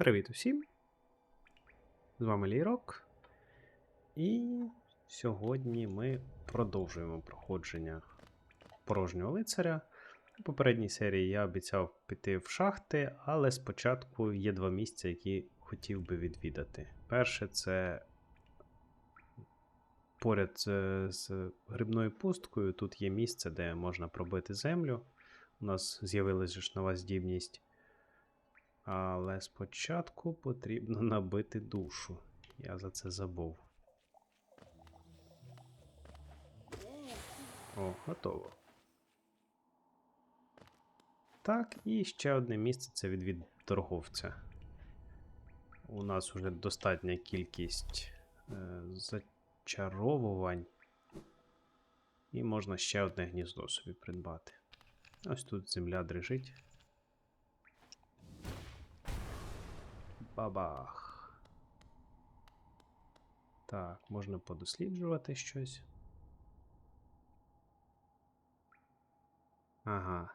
Привіт усім! З вами Лірок. І сьогодні ми продовжуємо проходження порожнього лицаря. У попередній серії я обіцяв піти в шахти, але спочатку є два місця, які хотів би відвідати. Перше це поряд з, з грибною пусткою. Тут є місце, де можна пробити землю. У нас з'явилася ж нова здібність. Але спочатку потрібно набити душу. Я за це забув. О, готово. Так, і ще одне місце це відвід торговця. У нас вже достатня кількість е, зачаровувань. І можна ще одне гніздо собі придбати. Ось тут земля дрижить. Бабах. Так, можна подосліджувати щось. Ага.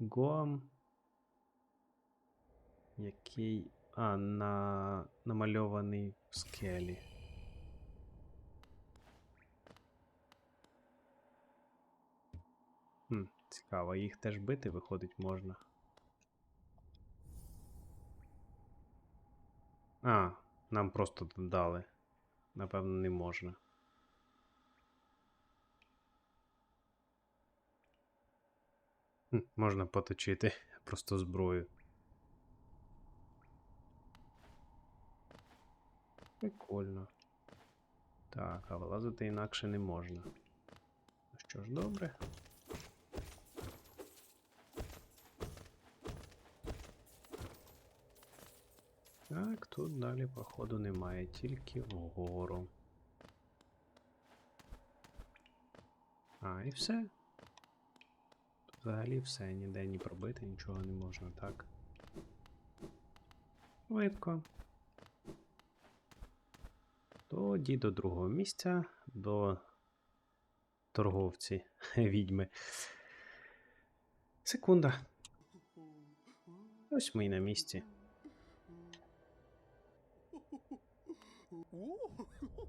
Гом. Який. А, на... намальований в скелі. Хм, цікаво, їх теж бити виходить можна. А, нам просто дали. Напевно, не можна. Можна поточити просто зброю. Прикольно. Так, а вилазити інакше не можна. Ну що ж, добре. Так, тут далі, походу, немає, тільки вгору. А, і все. Взагалі все, ніде ні пробити, нічого не можна, так. Швидко. Тоді до другого місця, до торговці відьми. Секунда. Ось ми й на місці.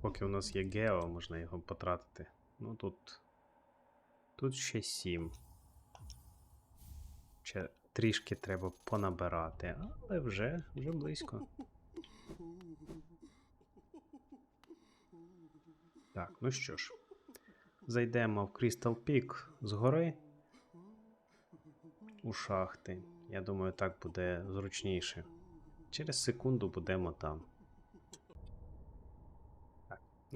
Поки у нас є Гео, можна його потратити. Ну тут. Тут ще 7. Ще трішки треба понабирати, але вже, вже близько. Так, ну що ж. Зайдемо в Crystal Peak згори у шахти. Я думаю, так буде зручніше. Через секунду будемо там.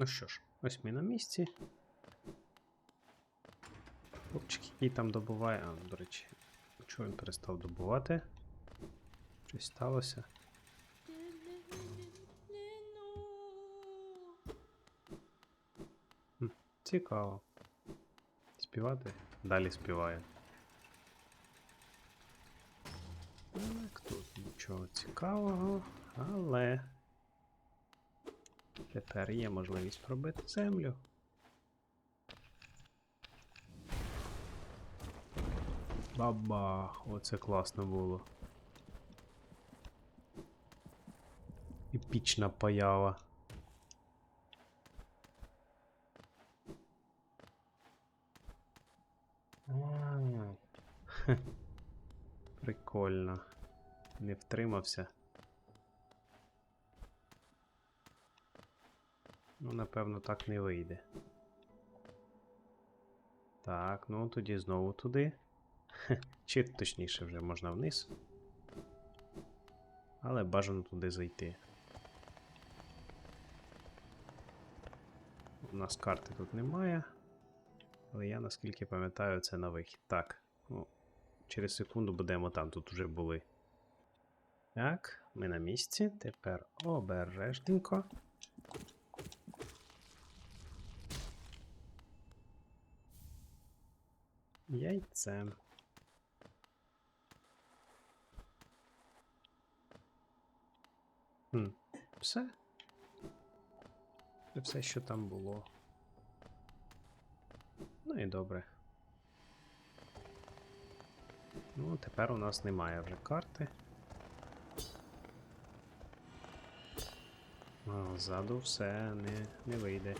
Ну що ж, ось ми на місці. Хлопчик, який там добуває. А, до речі, чого він перестав добувати? Щось сталося. Цікаво. Співати? Далі співає. Так, тут нічого цікавого, але. Тепер є можливість пробити землю. Бабах! Оце класно було. Епічна поява. А, хе. Прикольно. Не втримався. Ну, напевно, так не вийде. Так, ну тоді знову туди. Чи точніше вже можна вниз. Але бажано туди зайти. У нас карти тут немає. Але я наскільки пам'ятаю, це на вихід. Так, ну, через секунду будемо там, тут вже були. Так, ми на місці. Тепер обережненько. Яйце. Хм, Все. Це все, що там було. Ну і добре. Ну, тепер у нас немає вже карти. А, ззаду все не, не вийде.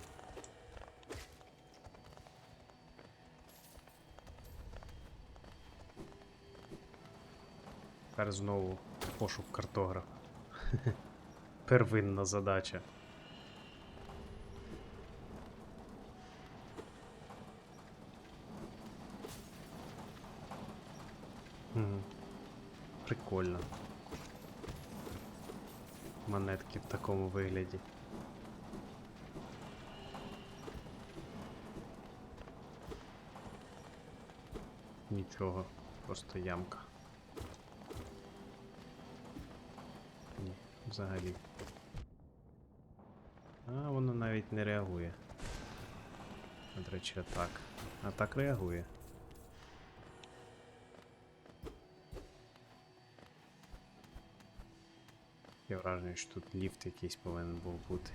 Тепер знову пошук картографа. Первинна задача. Прикольно. Монетки в такому вигляді. Нічого, просто ямка. Ні, взагалі. А, воно навіть не реагує. До речі, так. А так реагує. Таке враження, що тут ліфт якийсь повинен був бути.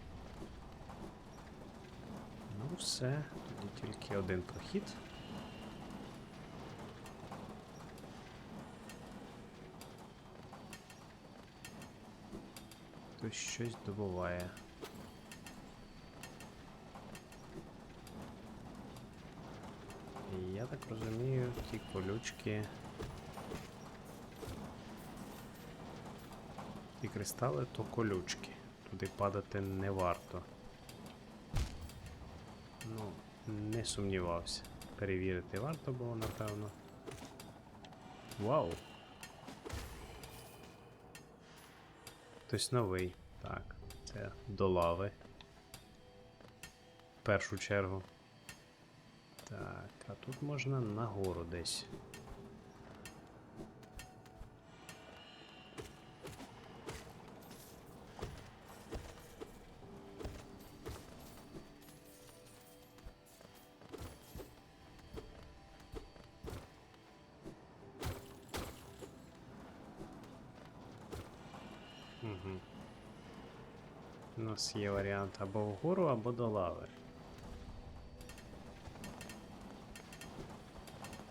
Ну все, тоді тільки один прохід. Хтось щось добуває. Я так розумію, ті колючки. Ті кристали то колючки. Туди падати не варто. Ну, не сумнівався. Перевірити варто було, напевно. Вау! Хтось новий. Так, це до лави. В першу чергу. Так, а тут можна нагору десь. Угу. У нас є варіант або вгору, або до лави.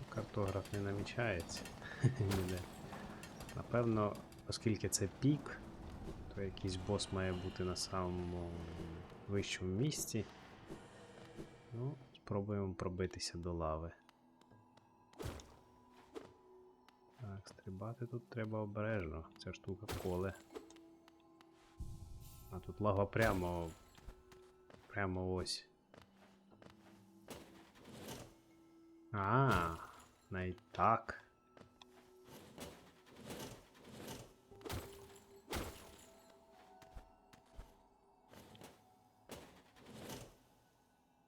Картограф не намічається. Ніде. Напевно, оскільки це пік, то якийсь бос має бути на самому вищому місці. Ну, спробуємо пробитися до лави. Так, стрибати тут треба обережно. Ця штука коле. А тут лава прямо. Прямо ось. А, навіть так.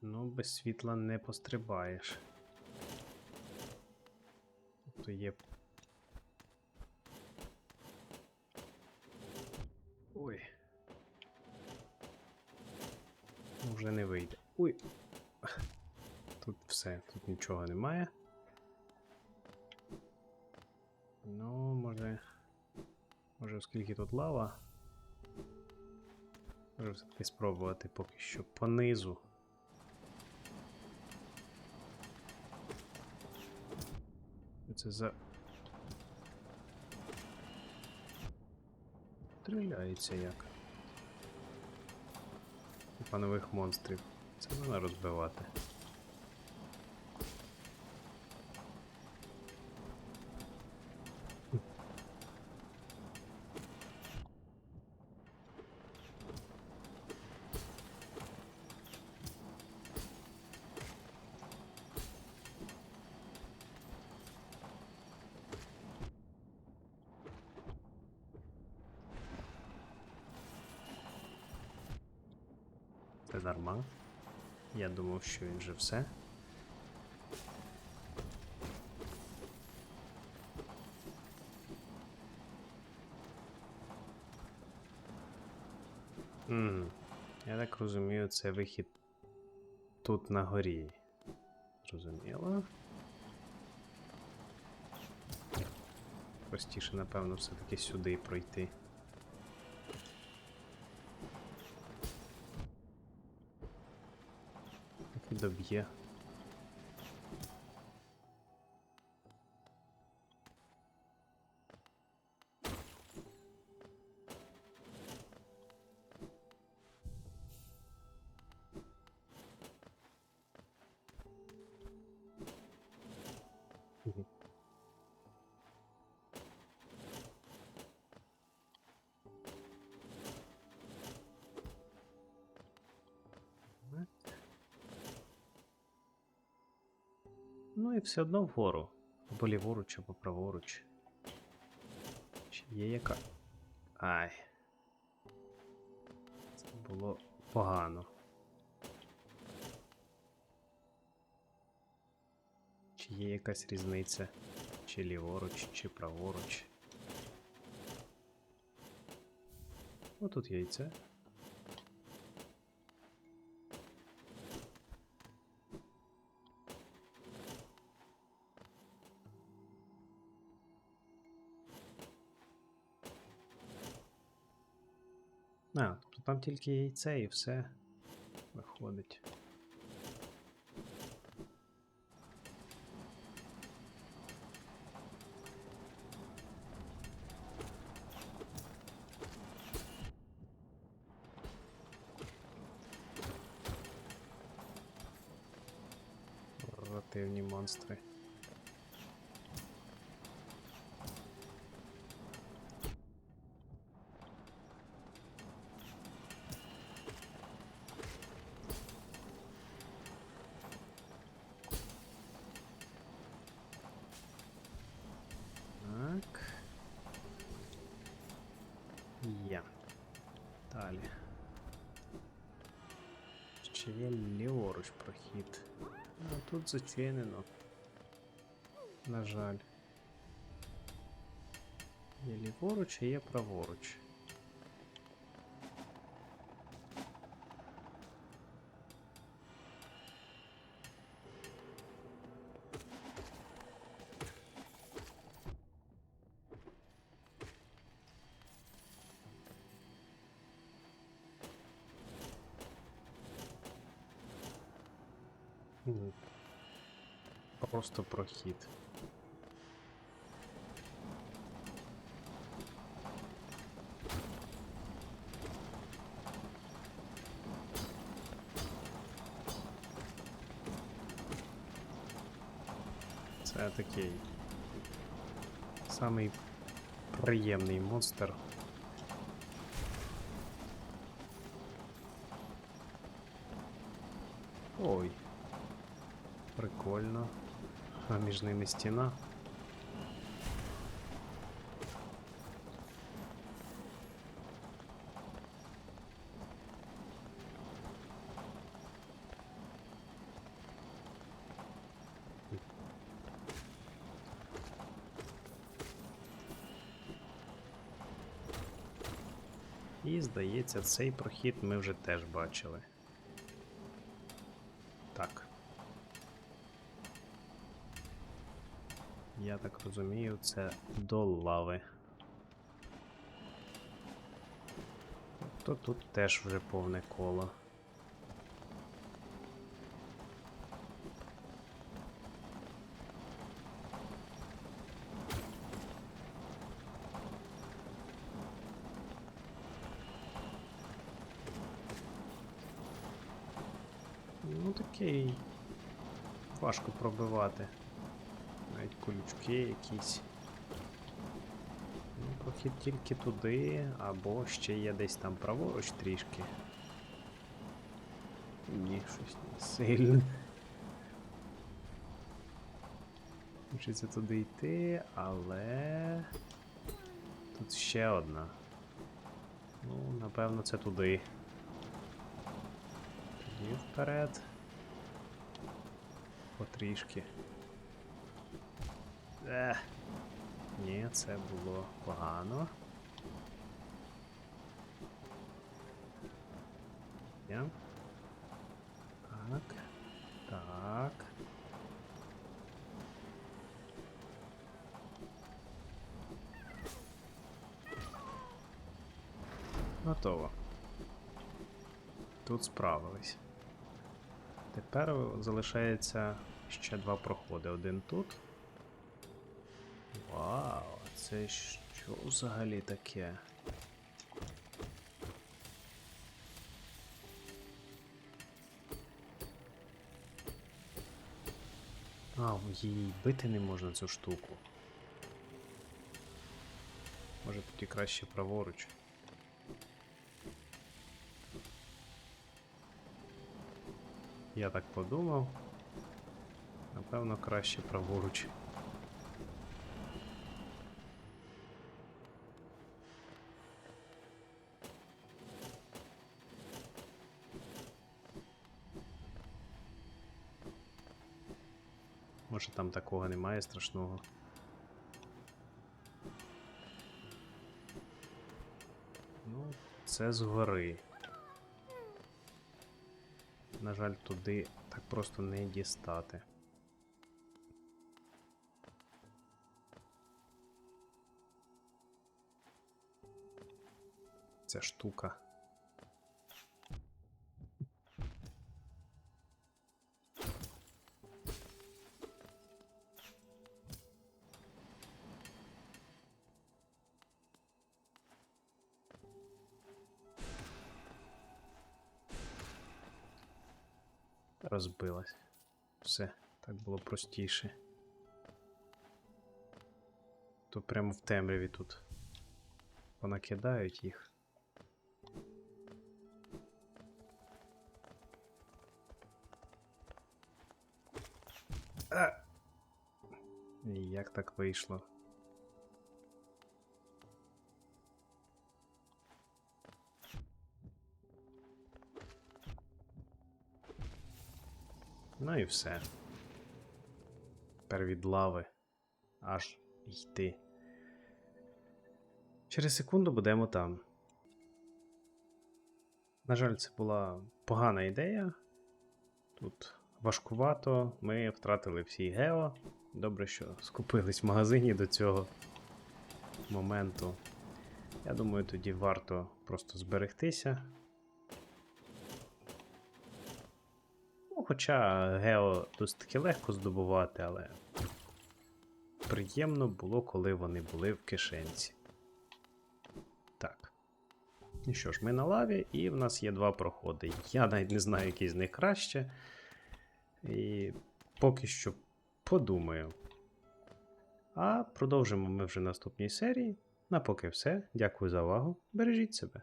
Ну, без світла не пострибаєш. Тобто є. Ой. Вже не вийде. Ой. Тут все, тут нічого немає. Ну, може. Може, оскільки тут лава. Може все-таки спробувати поки що понизу. Це за. Стріляється як. Типа нових монстрів. Це можна розбивати. Це дарма. Я думав, що він же все. Мгм. Я так розумію, це вихід тут на горі. Зрозуміло. Простіше, напевно, все-таки сюди пройти. Доб'є. Ну і все одно вгору. Або ліворуч, або праворуч. Чи є яка. Ай. Це було погано. Чи є якась різниця? Чи ліворуч, чи праворуч? О, тут яйце. Тільки яйце і все виходить. Противні монстри. Так. Є. Далі. Ще є ліворуч прохід. А тут зачинено. На жаль. Є ліворуч, а є праворуч. Ні. Просто прохід. Це такий самий приємний монстр. Ой. Прикольно. А між ними стіна. І, здається, цей прохід ми вже теж бачили. Так. Я так розумію, це до лави. Тобто тут теж вже повне коло. Ну такий важко пробивати. Навіть колючки якісь. Ну, прохід тільки туди, або ще є десь там праворуч трішки. Ні, щось не сильно. Хочеться туди йти, але. Тут ще одна. Ну, напевно, це туди. Тоді вперед. Потрішки. Ех. Ні, це було погано. Так. Так. Готово. Тут справились. Тепер залишається ще два проходи. Один тут. Вау, це що взагалі таке? А, її бити не можна цю штуку. Може тоді краще праворуч. Я так подумав. Напевно, краще праворуч. Може там такого немає страшного. Ну, це згори. На жаль, туди так просто не дістати. Ця штука. Розбилась. Все, так було простіше. То прямо в темряві тут. Понакидають їх. А! Як так вийшло? Ну і все. Тепер від лави аж йти. Через секунду будемо там. На жаль, це була погана ідея. Тут важкувато, ми втратили всі гео. Добре, що скупились в магазині до цього моменту. Я думаю, тоді варто просто зберегтися. Хоча гео досить таки легко здобувати, але приємно було, коли вони були в кишенці. Так. Ну що ж, ми на лаві, і в нас є два проходи. Я навіть не знаю, який з них краще. І поки що подумаю. А продовжимо ми вже наступній серії. На поки все. Дякую за увагу. Бережіть себе.